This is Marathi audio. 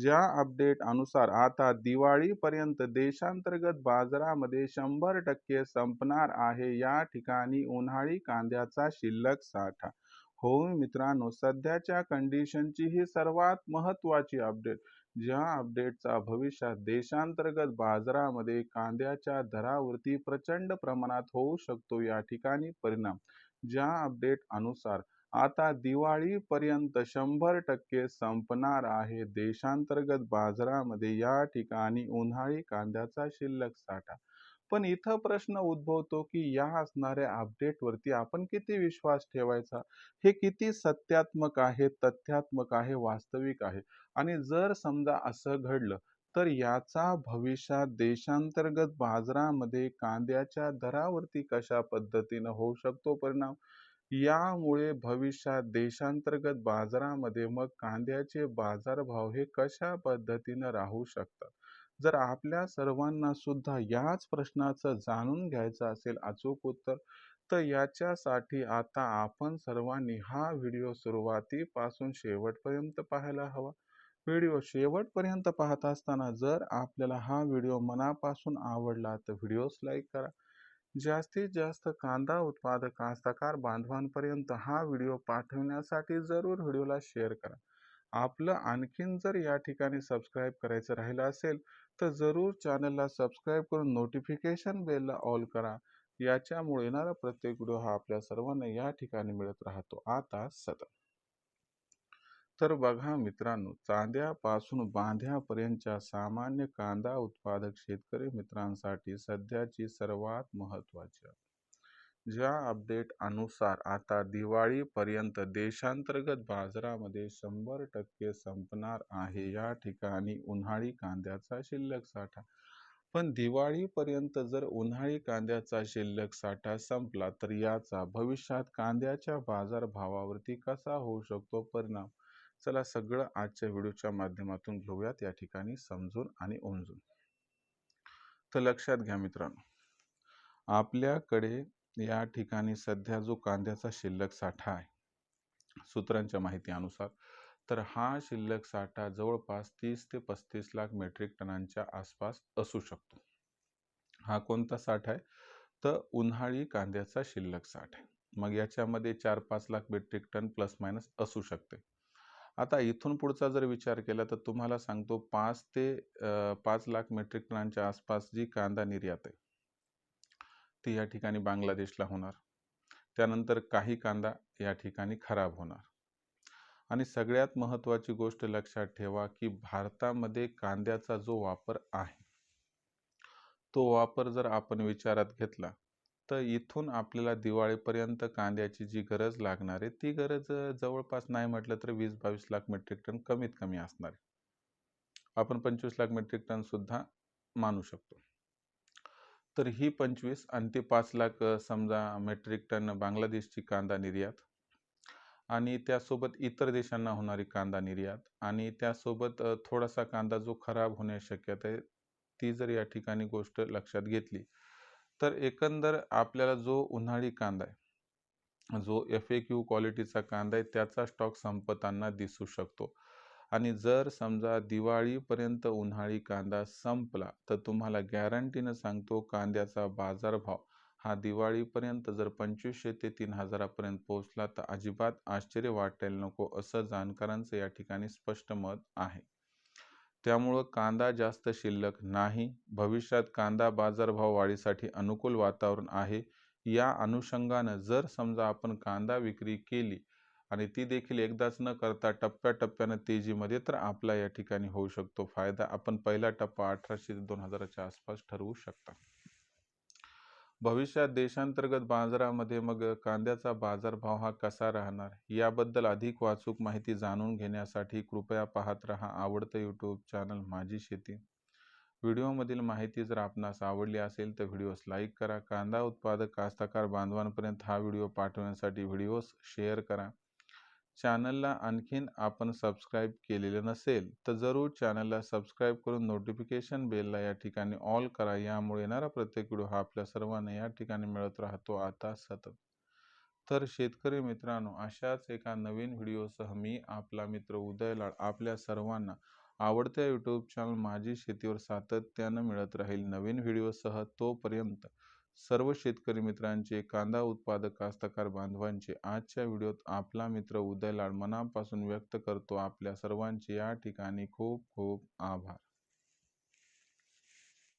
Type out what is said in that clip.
ज्या अपडेट अनुसार आता दिवाळीपर्यंत देशांतर्गत बाजारामध्ये शंभर टक्के संपणार आहे या ठिकाणी उन्हाळी कांद्याचा शिल्लक साठा. हो मित्रांनो सध्याच्या कंडिशनची ही सर्वात महत्त्वाची अपडेट ज्या अपडेटचा भविष्यात देशांतर्गत बाजारामध्ये कांद्याच्या दरावरती प्रचंड प्रमाणात होऊ शकतो या ठिकाणी परिणाम. ज्या अपडेट अनुसार आता दिवाळीपर्यंत शंभर टक्के संपणार आहे. देशांतर्गत बाजारामध्ये या ठिकाणी उन्हाळी कांद्याचा शिल्लक साठा. पण इथं प्रश्न उद्भवतो की या असणाऱ्या अपडेटवरती आपण किती विश्वास ठेवायचा? हे किती सत्यात्मक आहे तथ्यात्मक आहे वास्तविक आहे? आणि जर समजा असं घडलं तर याचा भविष्यात देशांतर्गत बाजारामध्ये कांद्याच्या दरावरती कशा पद्धतीनं होऊ शकतो परिणाम? यामुळे भविष्यात देशांतर्गत बाजारामध्ये मग कांद्याचे बाजारभाव हे कशा पद्धतीनं राहू शकतात? जर आपल्या सर्वांना सुद्धा याच प्रश्नाचं जाणून घ्यायचं असेल अचूक उत्तर तर याच्यासाठी आता आपण सर्वांनी हा व्हिडिओ सुरुवातीपासून शेवटपर्यंत पाहायला हवा. व्हिडिओ शेवटपर्यंत पाहत असताना जर आपल्याला हा व्हिडिओ मनापासून आवडला तर व्हिडिओस लाईक करा. जास्तीत जास्त कांदा उत्पादक कास्तकार बांधवांपर्यंत हा व्हिडिओ पाठवण्यासाठी जरूर व्हिडिओला शेअर करा. आपलं आणखीन जर या ठिकाणी सबस्क्राईब करायचं राहिलं असेल तर जरूर चॅनलला सबस्क्राईब करून नोटिफिकेशन बेलला ऑल करा. याच्यामुळे येणारा प्रत्येक व्हिडिओ हा आपल्या सर्वांना या ठिकाणी मिळत राहतो. आता सतत तर बघा मित्रांनो चांद्यापासून बांध्यापर्यंतच्या सामान्य कांदा उत्पादक शेतकरी मित्रांसाठी सध्याची सर्वात महत्त्वाची ज्या अपडेट अनुसार आता दिवाळीपर्यंत देशांतर्गत बाजारामध्ये शंभर टक्के संपणार आहे या ठिकाणी उन्हाळी कांद्याचा शिल्लक साठा. पण दिवाळीपर्यंत जर उन्हाळी कांद्याचा शिल्लक साठा संपला तर याचा भविष्यात कांद्याच्या बाजारभावावरती कसा होऊ शकतो परिणाम? चला सगळं आजच्या व्हिडिओच्या माध्यमातून घेऊयात. या ठिकाणी समजून आणि उमजून. तर लक्षात घ्या मित्रांनो आपल्याकडे या ठिकाणी सध्या जो कांद्याचा शिल्लक साठा आहे सूत्रांच्या माहितीनुसार तर हा शिल्लक साठा जवळपास तीस ते पस्तीस लाख मेट्रिक टनांच्या आसपास असू शकतो. हा कोणता साठा आहे? तर उन्हाळी कांद्याचा शिल्लक साठा आहे. मग याच्यामध्ये चार पाच lakh metric ton plus minus असू शकते. आता इथून पुढचा जर विचार केला तर तुम्हाला सांगतो पाच ते पाच लाख मेट्रिक टनांच्या आसपास जी कांदा निर्यात आहे ती या ठिकाणी बांगलादेशला होणार. त्यानंतर काही कांदा या ठिकाणी खराब होणार. आणि सगळ्यात महत्त्वाची गोष्ट लक्षात ठेवा की भारतामध्ये कांद्याचा जो वापर आहे तो वापर जर आपण विचारात घेतला तर इथून आपल्याला दिवाळीपर्यंत कांद्याची जी गरज लागणार आहे ती गरज जवळपास नाही म्हटलं तर वीस बावीस लाख मेट्रिक टन कमीत कमी असणार आहे. आपण पंचवीस लाख मेट्रिक टन सुद्धा मानू शकतो. तर ही पंचवीस आणि ते पाच लाख समजा मेट्रिक टन बांगलादेशची कांदा निर्यात आणि त्यासोबत इतर देशांना होणारी कांदा निर्यात आणि त्यासोबत थोडासा कांदा जो खराब होण्याची शक्यता आहे ती जर या ठिकाणी गोष्ट लक्षात घेतली तर एकंदर आपल्याला जो उन्हाळी कांदा आहे जो एफ ए क्यू क्वालिटीचा कांदा आहे त्याचा स्टॉक संपताना दिसू शकतो. आणि जर समजा दिवाळीपर्यंत उन्हाळी कांदा संपला तर तुम्हाला गॅरंटीनं सांगतो कांद्याचा बाजारभाव हा दिवाळीपर्यंत जर पंचवीसशे ते तीन हजारापर्यंत पोहोचला तर अजिबात आश्चर्य वाटायला नको असं जाणकारांचं या ठिकाणी स्पष्ट मत आहे. त्यामुळं कांदा जास्त शिल्लक नाही. भविष्यात कांदा बाजारभाव वाढीसाठी अनुकूल वातावरण आहे. या अनुषंगानं जर समजा आपण कांदा विक्री केली आणि ती देखील एकदाच न करता टप्प्याटप्प्यानं तेजीमध्ये तर आपला या ठिकाणी होऊ शकतो फायदा. आपण पहिला टप्पा अठराशे ते दोन हजाराच्या आसपास ठरवू शकता. भविष्यात देशांतर्गत बाजारामध्ये मग कांद्याचा बाजारभाव हा कसा राहणार? याबद्दल अधिक वाचूक माहिती जाणून घेण्यासाठी कृपया पाहत रहा आवडतं यूट्यूब चॅनल माझी शेती. व्हिडिओमधील माहिती जर आपणास आवडली असेल तर व्हिडिओस लाईक करा. कांदा उत्पादक कास्तकार बांधवांपर्यंत हा व्हिडिओ पाठवण्यासाठी व्हिडिओस शेअर करा. चॅनलला आणखीन आपण सबस्क्राईब केलेलं नसेल तर जरूर चॅनलला सबस्क्राईब करून नोटिफिकेशन बेलला या ठिकाणी ऑल करा. यामुळे येणारा प्रत्येक व्हिडिओ हा आपल्या सर्वांना या ठिकाणी मिळत राहतो. आता सतत. तर शेतकरी मित्रांनो अशाच एका नवीन व्हिडिओसह मी आपला मित्र उदय लाड आपल्या सर्वांना आवडत्या यूट्यूब चॅनल माझी शेतीवर सातत्यानं मिळत राहील. नवीन व्हिडिओसह तोपर्यंत सर्व शेतकरी मित्रांचे कांदा उत्पादक कास्तकार बांधवांचे आजच्या व्हिडिओत आपला मित्र उदय लाड मनापासून व्यक्त करतो. आपल्या सर्वांचे या ठिकाणी खूप खूप आभार.